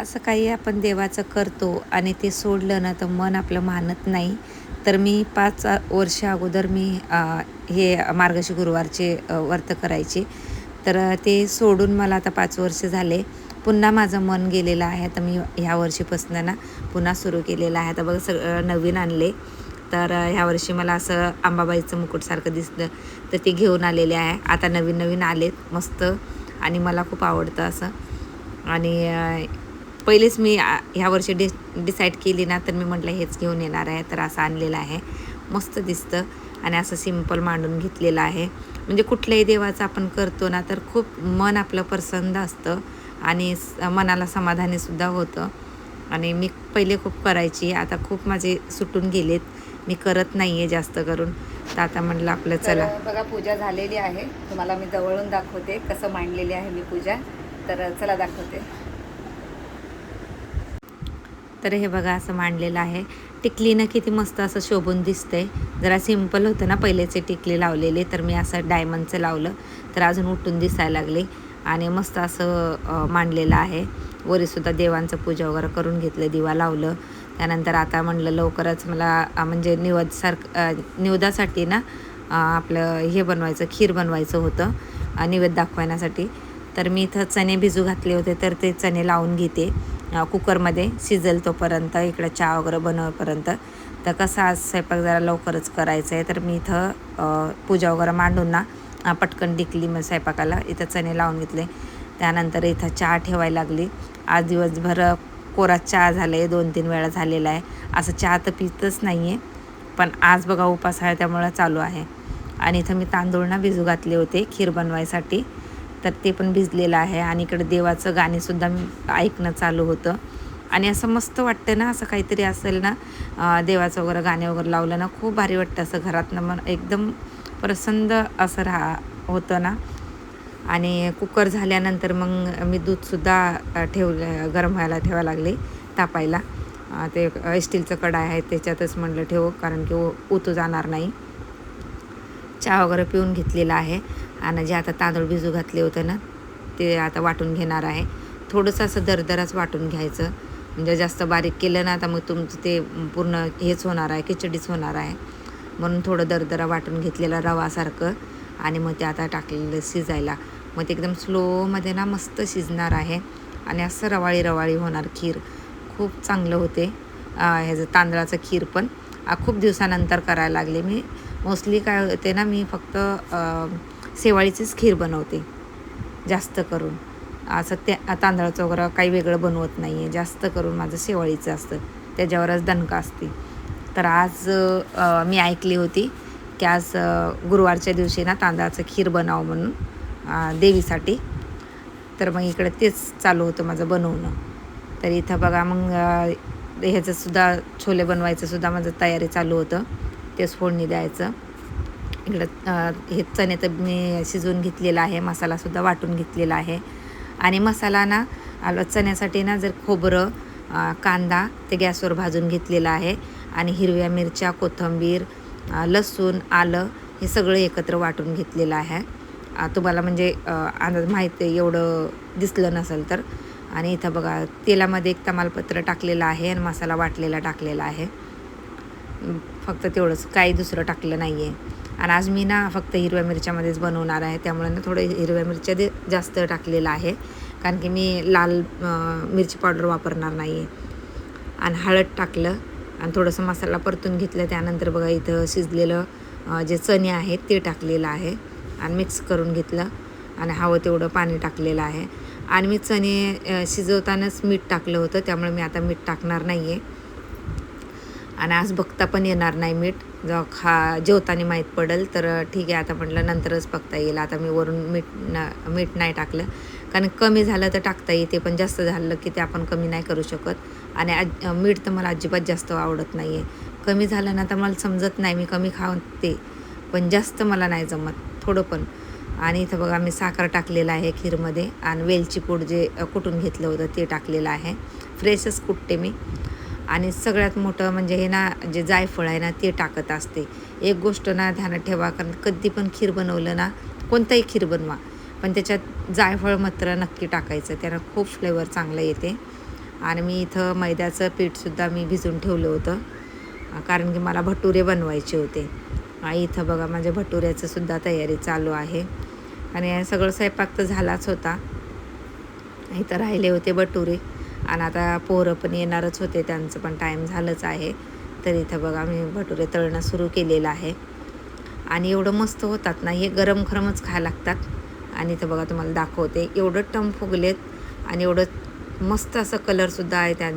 असं काही आपण देवाचं करतो आणि ते सोडलं ना तर मन आपलं मानत नाही. तर मी पाच वर्ष अगोदर मी हे मार्गशी गुरुवारचे व्रत करायचे. तर ते सोडून मला आता पाच वर्ष झाले. पुन्हा माझं मन गेलेलं आहे. तर मी ह्या वर्षीपासून ना पुन्हा सुरू केलेलं आहे. आता बघ सगळं नवीन आणले. तर ह्या वर्षी मला असं अंबाबाईचं मुकुटसारखं दिसलं. तर ते घेऊन आलेले आहे. आता नवीन नवीन आलेत. मस्त. आणि मला खूप आवडतं असं. आणि पहिलेच मी ह्या वर्षी डि डिसाईड केली ना तर मी म्हटलं हेच घेऊन येणार आहे तर असं आणलेलं आहे. मस्त दिसतं आणि असं सिंपल मांडून घेतलेलं आहे. म्हणजे कुठल्याही देवाचं आपण करतो ना तर खूप मन आपलं प्रसन्न असतं आणि मनाला समाधानीसुद्धा होतं. आणि मी पहिले खूप करायची आता खूप माझे सुटून गेलेत. मी करत नाही आहे जास्त करून. तर आता म्हटलं आपलं चला. बघा पूजा झालेली आहे. तुम्हाला मी जवळून दाखवते कसं मांडलेली आहे मी पूजा. तर चला दाखवते. तर हे बघा असं मांडलेलं आहे. टिकलीनं किती मस्त असं शोभून दिसतंय. जरा सिंपल होतं ना पहिलेचे टिकली लावलेले तर मी असं डायमंडचं लावलं तर अजून उठून दिसायला लागले. आणि मस्त असं मांडलेलं आहे. वरीसुद्धा देवांचं पूजा वगैरे करून घेतलं दिवा लावलं. त्यानंतर आता म्हणलं लवकरच मला म्हणजे निवदसारखं निवदासाठी ना आपलं हे बनवायचं खीर बनवायचं होतं निवेद दाखवण्यासाठी. तर मी इथं चणे भिजू घातले होते तर ते चणे लावून घेते. कुकरमध्ये शिजेल तोपर्यंत इकडं चहा वगैरे बनवपर्यंत तर कसं आज स्वयंपाक जरा लवकरच करायचं आहे तर मी इथं पूजा वगैरे मांडून ना पटकन डिकली मग स्वयंपाकाला. इथं चणे लावून घेतले. त्यानंतर इथं चहा ठेवायला लागली. आज दिवसभर कोरा चहा झाला आहे दोन तीन वेळा झालेला आहे. असं चहा तर पितच नाही आहे पण आज बघा उपास आहे त्यामुळं चालू आहे. आणि इथं मी तांदूळ ना भिजू घातले होते खीर बनवायसाठी. तर ते पण भिजलेलं आहे आणि इकडे देवाचं गाणेसुद्धा ऐकणं चालू होतं. आणि असं मस्त वाटतं ना असं काहीतरी असेल ना देवाचं वगैरे गाणे वगैरे लावलं ना खूप भारी वाटतं असं घरातनं मन एकदम प्रसन्न असं राहा होतं ना. आणि कुकर झाल्यानंतर मग मी दूधसुद्धा ठेव ठेवलं गरम व्हायला ठेवायला लागले तापायला. ते स्टीलचं कढाई आहे त्याच्यातच म्हटलं ठेवू कारण की ओ उतू जाणार नाही. चहा वगैरे पिऊन घेतलेला आहे. आणि जे आता तांदूळ भिजू घातले होते ना ते आता वाटून घेणार आहे. थोडंसं असं दरदराच वाटून घ्यायचं. म्हणजे जास्त बारीक केलं ना आता मग तुमचं ते पूर्ण हेच होणार आहे खिचडीच होणार आहे. म्हणून थोडं दरदरा वाटून घेतलेलं रवासारखं. आणि मग ते आता टाकलेलं शिजायला. मग ते एकदम स्लोमध्ये ना मस्त शिजणार आहे. आणि असं रवाळी रवाळी होणार खीर. खूप चांगलं होते. ह्याचं तांदळाचं खीर पण. खूप दिवसानंतर करायला लागले. मी मोस्टली काय होते ना मी फक्त शेवाळीचीच खीर बनवते. जास्त करून. असं त्या तांदळाचं वगैरे काही वेगळं बनवत नाही आहे जास्त करून माझं शेवाळीचं असतं. त्याच्यावरच दणका असते. तर आज मी ऐकली होती की आज गुरुवारच्या दिवशी ना तांदळाचं खीर बनावं म्हणून देवीसाठी. तर मग इकडे तेच चालू होतं माझं बनवणं. तर इथं बघा मग ह्याचंसुद्धा छोले बनवायचंसुद्धा माझं तयारी चालू होतं. तेच फोडणी द्यायचं. इकडं हे चणे तर मी शिजवून घेतलेलं आहे मसालासुद्धा वाटून घेतलेला आहे. आणि मसाला ना आलं चण्यासाठी ना जर खोबरं कांदा ते गॅसवर भाजून घेतलेला आहे. आणि हिरव्या मिरच्या कोथिंबीर लसूण आलं हे सगळं एकत्र वाटून घेतलेलं आहे. तुम्हाला म्हणजे अंदाज माहीत आहे एवढं दिसलं नसेल तर. आणि इथं बघा तेलामध्ये एक तमालपत्र टाकलेलं आहे आणि मसाला वाटलेला टाकलेला आहे. फक्त तेवढंच काही दुसरं टाकलं नाही आहे आणि आज मी ना फक्त हिरव्या मिरच्यामध्येच बनवणार आहे. त्यामुळे ना थोडं हिरव्या मिरच्या दे जास्त टाकलेलं आहे. कारण की मी लाल मिरची पावडर वापरणार नाही आहे आणि हळद टाकलं आणि थोडंसं मसाला परतून घेतलं. त्यानंतर बघा इथं शिजलेलं जे चणे आहेत ते टाकलेलं आहे. आणि मिक्स करून घेतलं आणि हवं तेवढं पाणी टाकलेलं आहे. आणि मी चणे शिजवतानाच मीठ टाकलं होतं. त्यामुळे मी आता मीठ टाकणार नाही आहे आणि आज बघता पण येणार नाही मीठ. जेव्हा खा जेवताना माहीत पडेल तर ठीक आहे आता म्हटलं नंतरच बघता येईल. आता मी वरून मीठ ना मीठ नाही टाकलं. कारण कमी झालं तर टाकता येते पण जास्त झालं की ते आपण कमी नाही करू शकत. आणि आज मीठ तर मला अजिबात जास्त आवडत नाही आहे कमी झालं ना तर मला समजत नाही मी कमी खाते पण जास्त मला नाही जमत थोडं पण. आणि इथं बघा मी साखर टाकलेलं आहे खीरमध्ये. आणि वेलची पूड जे कुठून कुटून घेतलं होतं ते टाकलेलं आहे. फ्रेशच कुटते मी. आणि सगळ्यात मोठं म्हणजे हे ना जे जायफळ आहे ना ते टाकत असते. एक गोष्ट ना ध्यानात ठेवा कारण कधी पण खीर बनवलं ना कोणताही खीर बनवा. पण त्याच्यात जायफळ मात्र नक्की टाकायचं त्यानं खूप फ्लेवर चांगलं येते. आणि मी इथं मैद्याचं पीठसुद्धा मी भिजून ठेवलं होतं कारण की मला भटुरे बनवायचे होते. आ, इथं बघा माझ्या भटुऱ्याचं सुद्धा तयारी चालू आहे. आणि सगळं स्वयंपाक तर झालाच होता. इथं राहिले होते भटुरे. आणि आता पोरं पण येणारच होते त्यांचं पण टाईम झालंच आहे. तर इथं बघा मी भटुरे तळणं सुरू केलेलं आहे. आणि एवढं मस्त होतात ना हे गरम गरमच खायला लागतात. आणि इथं बघा तुम्हाला दाखवते. एवढं टम फुगलेत आणि एवढं मस्त असं कलरसुद्धा आहे त्या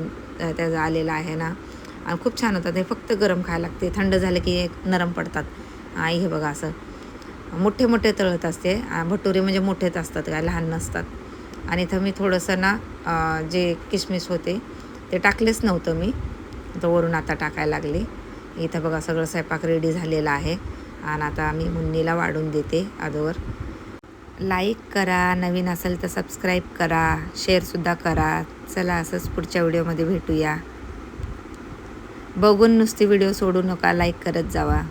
त्याचा आलेला आहे ना. आणि खूप छान होतात. हे फक्त गरम खायला लागते. थंड झालं की हे नरम पडतात. आई हे बघा असं. मोठे मोठे तळत असते. भटुरे म्हणजे मोठेच असतात काय लहान नसतात. आणि इथं मी थोडंसं ना जे किशमिश होते ते टाकलेच नव्हतं मी. तर वरून आता टाकायला लागले. इथं बघा सगळं स्वयंपाक रेडी झालेला आहे. आणि आता मी मुन्नीला वाढून देते अगोदर लाईक करा नवीन असेल तर सबस्क्राईब करा शेअरसुद्धा करा. चला असंच पुढच्या व्हिडिओमध्ये भेटूया. बघून नुसती व्हिडिओ सोडू नका लाईक करत जावा.